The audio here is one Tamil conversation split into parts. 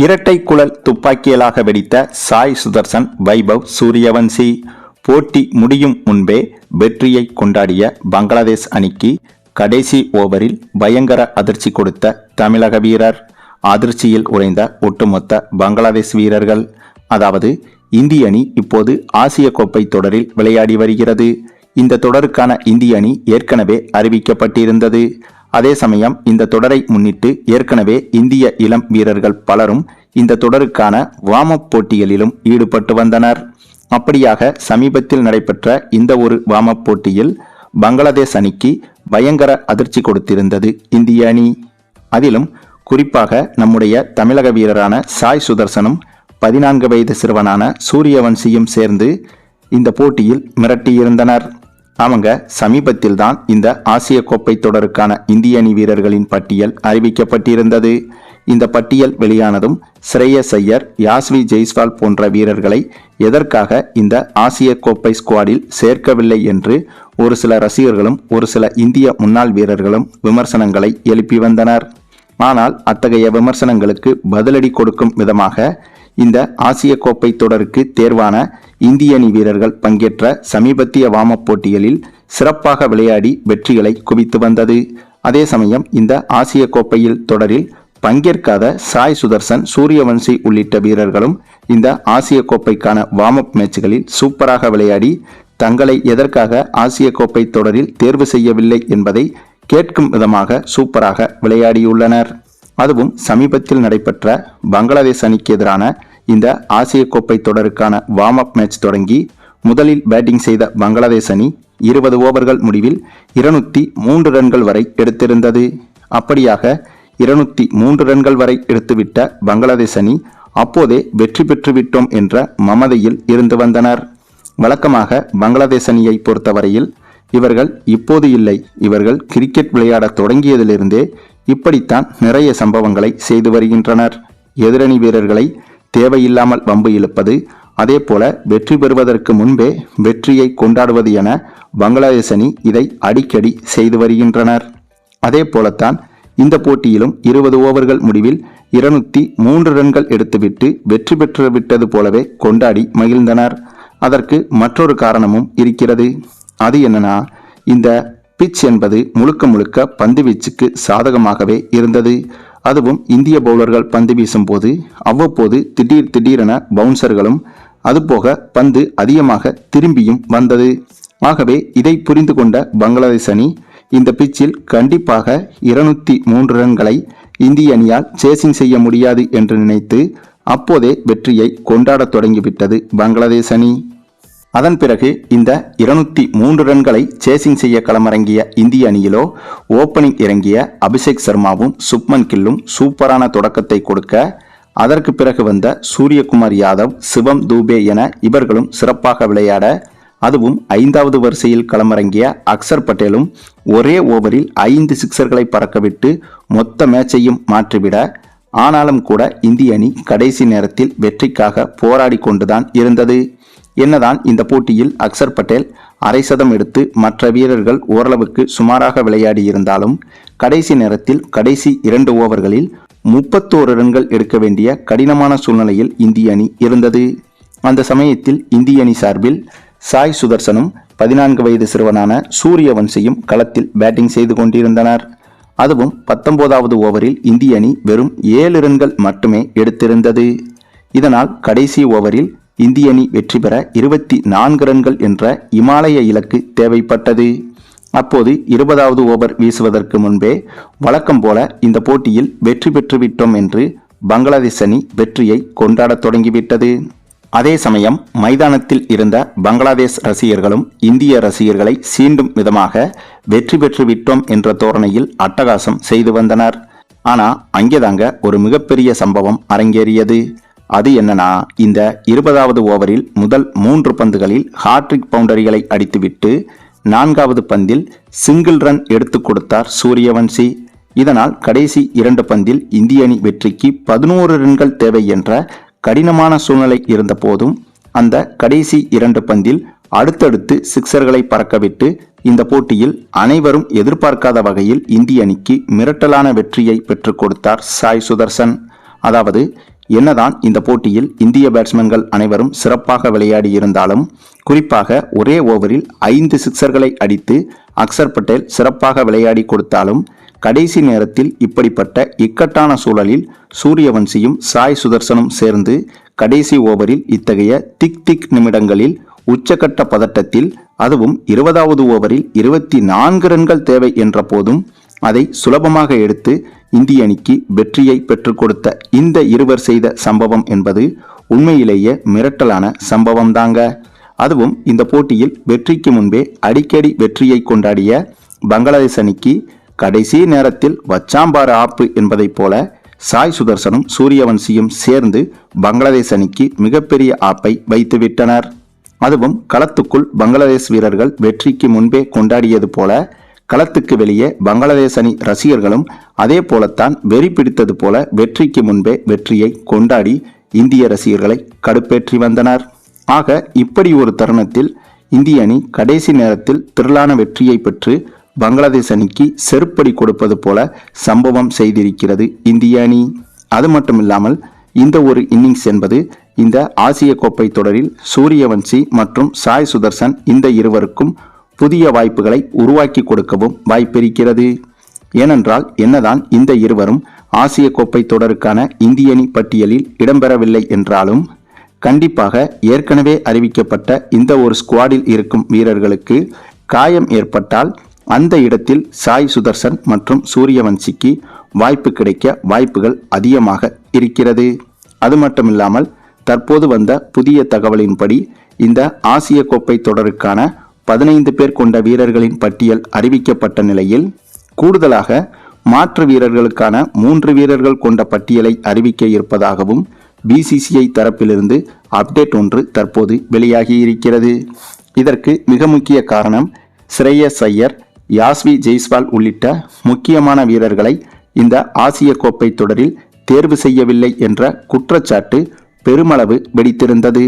இரட்டை குழல் துப்பாக்கியலாக வெடித்த சாய் சுதர்சன் வைபவ் சூரியவன்சி. போட்டி முடியும் முன்பே வெற்றியை கொண்டாடிய பங்களாதேஷ் அணிக்கு கடைசி ஓவரில் பயங்கர அதிர்ச்சி கொடுத்த தமிழக வீரர். அதிர்ச்சியில் உறைந்த ஒட்டுமொத்த பங்களாதேஷ் வீரர்கள். அதாவது இந்திய அணி இப்போது ஆசிய கோப்பை தொடரில் விளையாடி வருகிறது. இந்த தொடருக்கான இந்திய அணி ஏற்கனவே அறிவிக்கப்பட்டிருந்தது. அதே சமயம் இந்த தொடரை முன்னிட்டு ஏற்கனவே இந்திய இளம் வீரர்கள் பலரும் இந்த தொடருக்கான வாமப் போட்டிகளிலும் ஈடுபட்டு வந்தனர். அப்படியாக சமீபத்தில் நடைபெற்ற இந்த ஒரு வாமப் போட்டியில் பங்களாதேஷ் அணிக்கு பயங்கர அதிர்ச்சி கொடுத்திருந்தது இந்திய அணி. அதிலும் குறிப்பாக நம்முடைய தமிழக வீரரான சாய் சுதர்சனும் பதினான்கு வயது சிறுவனான சூரியவன்சியும் சேர்ந்து இந்த போட்டியில் மிரட்டியிருந்தனர். அவங்க சமீபத்தில் தான் இந்த ஆசிய கோப்பை தொடருக்கான இந்திய அணி வீரர்களின் பட்டியல் அறிவிக்கப்பட்டிருந்தது. இந்த பட்டியல் வெளியானதும் ஸ்ரேயஸ் ஐயர் யாஸ்வி ஜெய்ஸ்வால் போன்ற வீரர்களை எதற்காக இந்த ஆசிய கோப்பை ஸ்குவாடில் சேர்க்கவில்லை என்று ஒரு சில ரசிகர்களும் ஒரு சில இந்திய முன்னாள் வீரர்களும் விமர்சனங்களை எழுப்பி வந்தனர். ஆனால் அத்தகைய விமர்சனங்களுக்கு பதிலடி கொடுக்கும் விதமாக இந்த ஆசிய கோப்பை தொடருக்கு தேர்வான இந்திய அணி வீரர்கள் பங்கேற்ற சமீபத்திய வாமப் போட்டிகளில் சிறப்பாக விளையாடி வெற்றிகளை குவித்து வந்தது. அதே சமயம் இந்த ஆசிய கோப்பையில் தொடரில் பங்கேற்காத சாய் சுதர்சன் சூரியவன்சி உள்ளிட்ட வீரர்களும் இந்த ஆசிய கோப்பைக்கான வார்ம் அப் சூப்பராக விளையாடி தங்களை எதற்காக ஆசிய கோப்பை தொடரில் தேர்வு செய்யவில்லை என்பதை கேட்கும் விதமாக சூப்பராக விளையாடியுள்ளனர். அதுவும் சமீபத்தில் நடைபெற்ற பங்களாதேஷ் அணிக்கு எதிரான இந்த ஆசிய கோப்பை தொடருக்கான வார்ம் அப் மேட்ச் தொடங்கி முதலில் பேட்டிங் செய்த பங்களாதேஷ் அணி இருபது ஓவர்கள் முடிவில் இருநூத்தி மூன்று ரன்கள் வரை எடுத்திருந்தது. அப்படியாக இருநூத்தி மூன்று ரன்கள் வரை எடுத்துவிட்ட பங்களாதேஷ் அணி அப்போதே வெற்றி பெற்றுவிட்டோம் என்ற மமதையில் இருந்து வந்தனர். வழக்கமாக பங்களாதேஷ் அணியை பொறுத்தவரையில் இவர்கள் இப்போது இல்லை. இவர்கள் கிரிக்கெட் விளையாட தொடங்கியதிலிருந்தே இப்படித்தான் நிறைய சம்பவங்களை செய்து வருகின்றனர். எதிரணி வீரர்களை தேவையில்லாமல் வம்பு இழுப்பது அதேபோல வெற்றி பெறுவதற்கு முன்பே வெற்றியை கொண்டாடுவது என பங்களாதேஷ் அணி இதை அடிக்கடி செய்து வருகின்றனர். அதே போலத்தான் இந்த போட்டியிலும் இருபது ஓவர்கள் முடிவில் இருநூத்தி மூன்று ரன்கள் எடுத்துவிட்டு வெற்றி பெற்று விட்டது போலவே கொண்டாடி மகிழ்ந்தனர். அதற்கு மற்றொரு காரணமும் இருக்கிறது. அது என்னன்னா இந்த பிச் என்பது முழுக்க முழுக்க பந்து வீச்சுக்கு சாதகமாகவே இருந்தது. அதுவும் இந்திய பவுலர்கள் பந்து வீசும் போது அவ்வப்போது திடீர் திடீரென பவுன்சர்களும் அதுபோக பந்து அதிகமாக திரும்பியும் வந்தது. ஆகவே இதை புரிந்து கொண்ட பங்களாதேஷ் அணி இந்த பிச்சில் கண்டிப்பாக இருநூத்தி மூன்று ரன்களை இந்திய அணியால் சேசிங் செய்ய முடியாது என்று நினைத்து அப்போதே வெற்றியை கொண்டாடத் தொடங்கிவிட்டது பங்களாதேஷ் அணி. அதன் பிறகு இந்த இருநூத்தி மூன்று ரன்களை சேசிங் செய்ய களமிறங்கிய இந்திய அணியிலோ ஓப்பனிங் இறங்கிய அபிஷேக் சர்மாவும் சுப்மன் கில்லும் சூப்பரான தொடக்கத்தை கொடுக்க அதற்கு பிறகு வந்த சூரியகுமார் யாதவ் சிவம் தூபே என இவர்களும் சிறப்பாக விளையாட அதுவும் ஐந்தாவது வரிசையில் களமிறங்கிய அக்சர் பட்டேலும் ஒரே ஓவரில் ஐந்து சிக்சர்களை பறக்கவிட்டு மொத்த மேட்சையும் மாற்றிவிட ஆனாலும் கூட இந்திய அணி கடைசி நேரத்தில் வெற்றிக்காக போராடி கொண்டுதான் இருந்தது. என்னதான் இந்த போட்டியில் அக்சர் பட்டேல் அரை சதம் எடுத்து மற்ற வீரர்கள் ஓரளவுக்கு சுமாராக விளையாடி இருந்தாலும் கடைசி நேரத்தில் கடைசி இரண்டு ஓவர்களில் முப்பத்தோரு ரன்கள் எடுக்க வேண்டிய கடினமான சூழ்நிலையில் இந்திய அணி இருந்தது. அந்த சமயத்தில் இந்திய அணி சார்பில் சாய் சுதர்சனும் பதினான்கு வயது சிறுவனான சூரியவன்சியும் களத்தில் பேட்டிங் செய்து கொண்டிருந்தனர். அதுவும் பத்தொன்பதாவது ஓவரில் இந்திய அணி வெறும் ஏழு ரன்கள் மட்டுமே எடுத்திருந்தது. இதனால் கடைசி ஓவரில் இந்திய அணி வெற்றி பெற இருபத்தி நான்கு ரன்கள் என்ற இமாலய இலக்கு தேவைப்பட்டது. அப்போது இருபதாவது ஓவர் வீசுவதற்கு முன்பே வழக்கம் போல இந்த போட்டியில் வெற்றி பெற்றுவிட்டோம் என்று பங்களாதேஷ் அணி வெற்றியை கொண்டாடத் தொடங்கிவிட்டது. அதே சமயம் மைதானத்தில் இருந்த பங்களாதேஷ் ரசிகர்களும் இந்திய ரசிகர்களை சீண்டும் விதமாக வெற்றி பெற்று விட்டோம் என்ற தோரணையில் அட்டகாசம் செய்து வந்தனர். ஆனால் அங்கேதாங்க ஒரு மிகப்பெரிய சம்பவம் அரங்கேறியது. அது என்னன்னா இந்த இருபதாவது ஓவரில் முதல் மூன்று பந்துகளில் ஹாட்ரிக் பவுண்டரிகளை அடித்துவிட்டு நான்காவது பந்தில் சிங்கிள் ரன் எடுத்து கொடுத்தார் சூரியவன்சி. இதனால் கடைசி இரண்டு பந்தில் இந்திய அணி வெற்றிக்கு பதினோரு ரன்கள் தேவை என்ற கடினமான சூழ்நிலை இருந்த போதும் அந்த கடைசி இரண்டு பந்தில் அடுத்தடுத்து சிக்சர்களை பறக்கவிட்டு இந்த போட்டியில் அனைவரும் எதிர்பார்க்காத வகையில் இந்திய அணிக்கு மிரட்டலான வெற்றியை பெற்றுக் கொடுத்தார் சாய் சுதர்சன். அதாவது என்னதான் இந்த போட்டியில் இந்திய பேட்ஸ்மேன்கள் அனைவரும் சிறப்பாக விளையாடி இருந்தாலும் குறிப்பாக ஒரே ஓவரில் ஐந்து சிக்சர்களை அடித்து அக்சர் பட்டேல் சிறப்பாக விளையாடி கொடுத்தாலும் கடைசி நேரத்தில் இப்படிப்பட்ட இக்கட்டான சூழலில் சூரியவன்சியும் சாய் சுதர்சனும் சேர்ந்து கடைசி ஓவரில் இத்தகைய திக் திக் நிமிடங்களில் உச்சக்கட்ட பதட்டத்தில் அதுவும் இருபதாவது ஓவரில் இருபத்தி நான்கு ரன்கள் தேவை என்ற போதும் அதை சுலபமாக எடுத்து இந்திய அணிக்கு வெற்றியை பெற்றுக் கொடுத்த இந்த இருவர் செய்த சம்பவம் என்பது உண்மையிலேயே மிரட்டலான சம்பவம் தாங்க அதுவும் இந்த போட்டியில் வெற்றிக்கு முன்பே அடிக்கடி வெற்றியை கொண்டாடிய பங்களாதேஷ் அணிக்கு கடைசி நேரத்தில் வச்சாம்பாறு ஆப்பு என்பதைப் போல சாய் சுதர்சனும் சூரியவன்சியும் சேர்ந்து பங்களாதேஷ் அணிக்கு மிகப்பெரிய ஆப்பை வைத்துவிட்டனர். அதுவும் களத்துக்குள் பங்களாதேஷ் வீரர்கள் வெற்றிக்கு முன்பே கொண்டாடியது போல களத்துக்கு வெளியே பங்களாதேஷ் அணி ரசிகர்களும் அதே போலத்தான் வெறி பிடித்தது போல வெற்றிக்கு முன்பே வெற்றியை கொண்டாடி இந்திய ரசிகர்களை கடுப்பேற்றி வந்தனர். ஆக இப்படி ஒரு தருணத்தில் இந்திய அணி கடைசி நேரத்தில் திரளான வெற்றியை பெற்று பங்களாதேஷ் அணிக்கு செருப்படி கொடுப்பது போல சம்பவம் செய்திருக்கிறது இந்திய அணி. அது மட்டுமில்லாமல் இந்த ஒரு இன்னிங்ஸ் என்பது இந்த ஆசிய கோப்பை தொடரில் சூரியவன்சி மற்றும் சாய் சுதர்சன் இந்த இருவருக்கும் புதிய வாய்ப்புகளை உருவாக்கி கொடுக்கவும் வாய்ப்பிருக்கிறது. ஏனென்றால் என்னதான் இந்த இருவரும் ஆசிய கோப்பை தொடருக்கான இந்திய அணி பட்டியலில் இடம்பெறவில்லை என்றாலும் கண்டிப்பாக ஏற்கனவே அறிவிக்கப்பட்ட இந்த ஒரு ஸ்குவாடில் இருக்கும் வீரர்களுக்கு காயம் ஏற்பட்டால் அந்த இடத்தில் சாய் சுதர்சன் மற்றும் சூரியவன்சிக்கு வாய்ப்பு கிடைக்க வாய்ப்புகள் அதிகமாக இருக்கிறது. அது மட்டுமில்லாமல் தற்போது வந்த புதிய தகவலின்படி இந்த ஆசிய கோப்பை தொடருக்கான பதினைந்து பேர் கொண்ட வீரர்களின் பட்டியல் அறிவிக்கப்பட்ட நிலையில் கூடுதலாக மாற்று வீரர்களுக்கான மூன்று வீரர்கள் கொண்ட பட்டியலை அறிவிக்க இருப்பதாகவும் பிசிசிஐ தரப்பிலிருந்து அப்டேட் ஒன்று தற்போது வெளியாகி இருக்கிறது இதற்கு மிக முக்கிய காரணம் ஸ்ரேயஸ் ஐயர் யாஸ்வி ஜெய்ஸ்வால் உள்ளிட்ட முக்கியமான வீரர்களை இந்த ஆசிய கோப்பை தொடரில் தேர்வு செய்யவில்லை என்ற குற்றச்சாட்டு பெருமளவு வெடித்திருந்தது.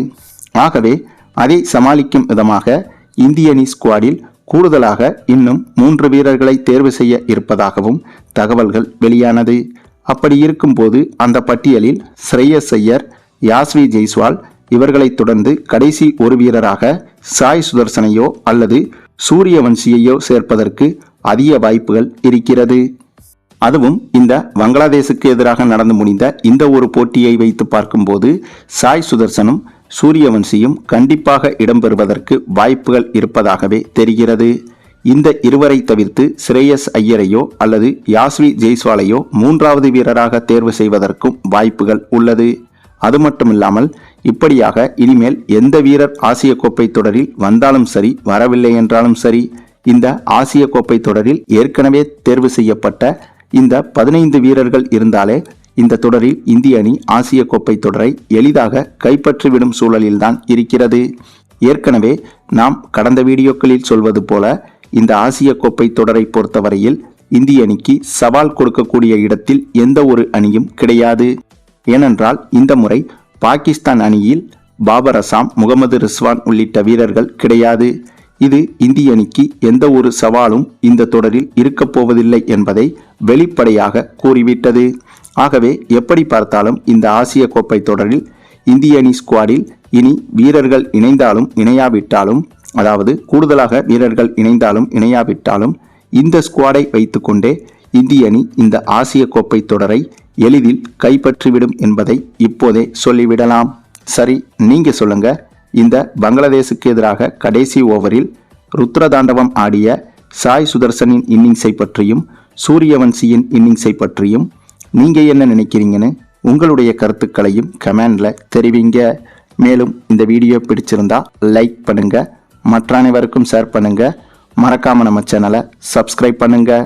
ஆகவே அதை சமாளிக்கும் விதமாக இந்திய அணி ஸ்குவாடில் கூடுதலாக இன்னும் மூன்று வீரர்களை தேர்வு செய்ய இருப்பதாகவும் தகவல்கள் வெளியானது. அப்படி இருக்கும்போது அந்த பட்டியலில் ஸ்ரேயஸ் ஐயர் யாஸ்வி ஜெய்ஸ்வால் இவர்களைத் தொடர்ந்து கடைசி ஒரு வீரராக சாய் சுதர்சனையோ அல்லது சூரியவன்சியையோ சேர்ப்பதற்கு அதிக வாய்ப்புகள் இருக்கிறது. அதுவும் இந்த வங்களாதேசுக்கு எதிராக நடந்து முடிந்த இந்த ஒரு போட்டியை வைத்து பார்க்கும்போது சாய் சுதர்சனும் சூரியவன்சியும் கண்டிப்பாக இடம்பெறுவதற்கு வாய்ப்புகள் இருப்பதாகவே தெரிகிறது. இந்த இருவரை தவிர்த்து ஸ்ரேயஸ் ஐயரையோ அல்லது யாஸ்வி ஜெய்ஸ்வாலையோ மூன்றாவது வீரராக தேர்வு செய்வதற்கும் வாய்ப்புகள் உள்ளது. அது மட்டுமில்லாமல் இப்படியாக இனிமேல் எந்த வீரர் ஆசிய கோப்பை தொடரில் வந்தாலும் சரி வரவில்லை என்றாலும் சரி இந்த ஆசிய கோப்பை தொடரில் ஏற்கனவே தேர்வு செய்யப்பட்ட இந்த பதினைந்து வீரர்கள் இருந்தாலே இந்த தொடரில் இந்திய அணி ஆசிய கோப்பை தொடரை எளிதாக கைப்பற்றிவிடும் சூழலில்தான் இருக்கிறது. ஏற்கனவே நாம் கடந்த வீடியோக்களில் சொல்வது போல இந்த ஆசிய கோப்பை தொடரை பொறுத்தவரையில் இந்திய அணிக்கு சவால் கொடுக்கக்கூடிய இடத்தில் எந்த ஒரு அணியும் கிடையாது. ஏனென்றால் இந்த முறை பாகிஸ்தான் அணியில் பாபர் அசாம் முகமது ரிஸ்வான் உள்ளிட்ட வீரர்கள் கிடையாது. இது இந்திய அணிக்கு எந்த ஒரு சவாலும் இந்த தொடரில் இருக்கப் போவதில்லை என்பதை வெளிப்படையாக கூறிவிட்டது. ஆகவே எப்படி பார்த்தாலும் இந்த ஆசிய கோப்பை தொடரில் இந்திய அணி ஸ்குவாடில் இனி வீரர்கள் இணைந்தாலும் இணையாவிட்டாலும் அதாவது கூடுதலாக வீரர்கள் இணைந்தாலும் இணையாவிட்டாலும் இந்த ஸ்குவாடை வைத்துக்கொண்டே இந்திய அணி இந்த ஆசிய கோப்பை தொடரை எளிதில் கைப்பற்றிவிடும் என்பதை இப்போதே சொல்லிவிடலாம். சரி நீங்க சொல்லுங்க. இந்த பங்களாதேசுக்கு எதிராக கடைசி ஓவரில் ருத்ரதாண்டவம் ஆடிய சாய் சுதர்சனின் இன்னிங்ஸை பற்றியும் சூரியவன்சியின் இன்னிங்ஸை பற்றியும் நீங்கள் என்ன நினைக்கிறீங்கன்னு உங்களுடைய கருத்துக்களையும் கமெண்டில் தெரிவிங்க. மேலும் இந்த வீடியோ பிடிச்சிருந்தா லைக் பண்ணுங்கள் மற்ற அனைவருக்கும் ஷேர் பண்ணுங்கள் மறக்காமல் நம்ம சேனலை சப்ஸ்கிரைப் பண்ணுங்கள்